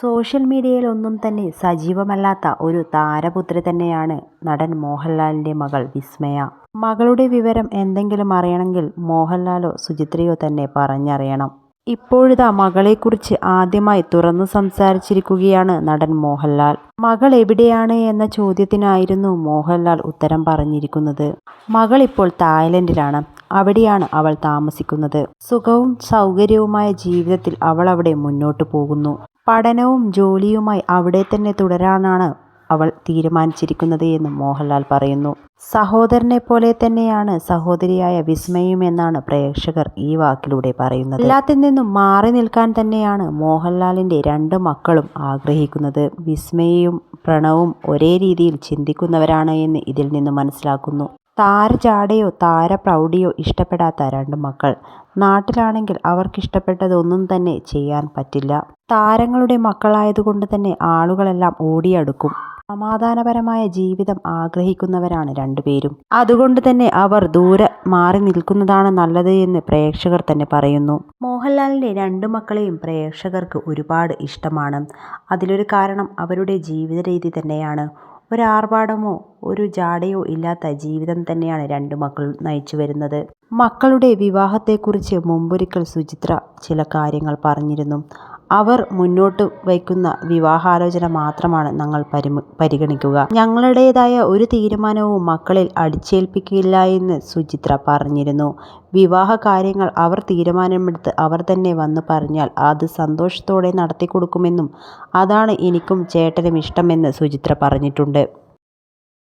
Social മീഡിയയിൽ ഒന്നും തന്നെ സജീവമല്ലാത്ത ഒരു താരപുത്രി തന്നെയാണ് നടൻ മോഹൻലാലിന്റെ മകൾ വിസ്മയ. മകളുടെ വിവരം എന്തെങ്കിലും അറിയണമെങ്കിൽ മോഹൻലാലോ സുചിത്രയോ തന്നെ പറഞ്ഞറിയണം. ഇപ്പോഴിതാ മകളെക്കുറിച്ച് ആദ്യമായി തുറന്നു സംസാരിച്ചിരിക്കുകയാണ് നടൻ മോഹൻലാൽ. മകൾ എവിടെയാണ് എന്ന ചോദ്യത്തിനായിരുന്നു മോഹൻലാൽ ഉത്തരം പറഞ്ഞിരിക്കുന്നത്. മകൾ ഇപ്പോൾ തായ്ലൻഡിലാണ്. അവിടെയാണ് അവൾ താമസിക്കുന്നത്. സുഖവും സൗകര്യവുമായ ജീവിതത്തിൽ അവൾ അവിടെ മുന്നോട്ടു പോകുന്നു. പഠനവും ജോലിയുമായി അവിടെ തന്നെ തുടരാനാണ് അവൾ തീരുമാനിച്ചിരിക്കുന്നത് എന്ന് മോഹൻലാൽ പറയുന്നു. സഹോദരനെ പോലെ തന്നെയാണ് സഹോദരിയായ വിസ്മയും എന്നാണ് പ്രേക്ഷകർ ഈ വാക്കിലൂടെ പറയുന്നത്. എല്ലാത്തിൽ നിന്നും മാറി നിൽക്കാൻ തന്നെയാണ് മോഹൻലാലിന്റെ രണ്ട് മക്കളും ആഗ്രഹിക്കുന്നത്. വിസ്മയും പ്രണവും ഒരേ രീതിയിൽ ചിന്തിക്കുന്നവരാണ് എന്ന് ഇതിൽ നിന്ന് മനസ്സിലാക്കുന്നു. താരജാടയോ താരപ്രൗഢിയോ ഇഷ്ടപ്പെടാത്ത രണ്ട് മക്കൾ. നാട്ടിലാണെങ്കിൽ അവർക്കിഷ്ടപ്പെട്ടത് ഒന്നും തന്നെ ചെയ്യാൻ പറ്റില്ല. താരങ്ങളുടെ മക്കളായതുകൊണ്ട് തന്നെ ആളുകളെല്ലാം ഓടിയടുക്കും. സമാധാനപരമായ ജീവിതം ആഗ്രഹിക്കുന്നവരാണ് രണ്ടുപേരും. അതുകൊണ്ട് തന്നെ അവർ ദൂരെ മാറി നിൽക്കുന്നതാണ് നല്ലത് എന്ന് പ്രേക്ഷകർ തന്നെ പറയുന്നു. മോഹൻലാലിന്റെ രണ്ടു മക്കളെയും പ്രേക്ഷകർക്ക് ഒരുപാട് ഇഷ്ടമാണ്. അതിലൊരു കാരണം അവരുടെ ജീവിതരീതി തന്നെയാണ്. ഒരാർഭാടമോ ഒരു ജാടയോ ഇല്ലാത്ത ജീവിതം തന്നെയാണ് രണ്ട് മക്കൾ നയിച്ചു വരുന്നത്. മക്കളുടെ വിവാഹത്തെക്കുറിച്ച് മുമ്പൊരിക്കൽ സുചിത്ര ചില കാര്യങ്ങൾ പറഞ്ഞിരുന്നു. അവർ മുന്നോട്ട് വയ്ക്കുന്ന വിവാഹാലോചന മാത്രമാണ് ഞങ്ങൾ പരിഗണിക്കുക. ഞങ്ങളുടേതായ ഒരു തീരുമാനവും മക്കളിൽ അടിച്ചേൽപ്പിക്കില്ല എന്ന് സുചിത്ര പറഞ്ഞിരുന്നു. വിവാഹ കാര്യങ്ങൾ അവർ തീരുമാനമെടുത്ത് അവർ തന്നെ വന്ന് പറഞ്ഞാൽ അത് സന്തോഷത്തോടെ നടത്തി കൊടുക്കുമെന്നും അതാണ് എനിക്കും ചേട്ടനും ഇഷ്ടമെന്ന് സുചിത്ര പറഞ്ഞിട്ടുണ്ട്.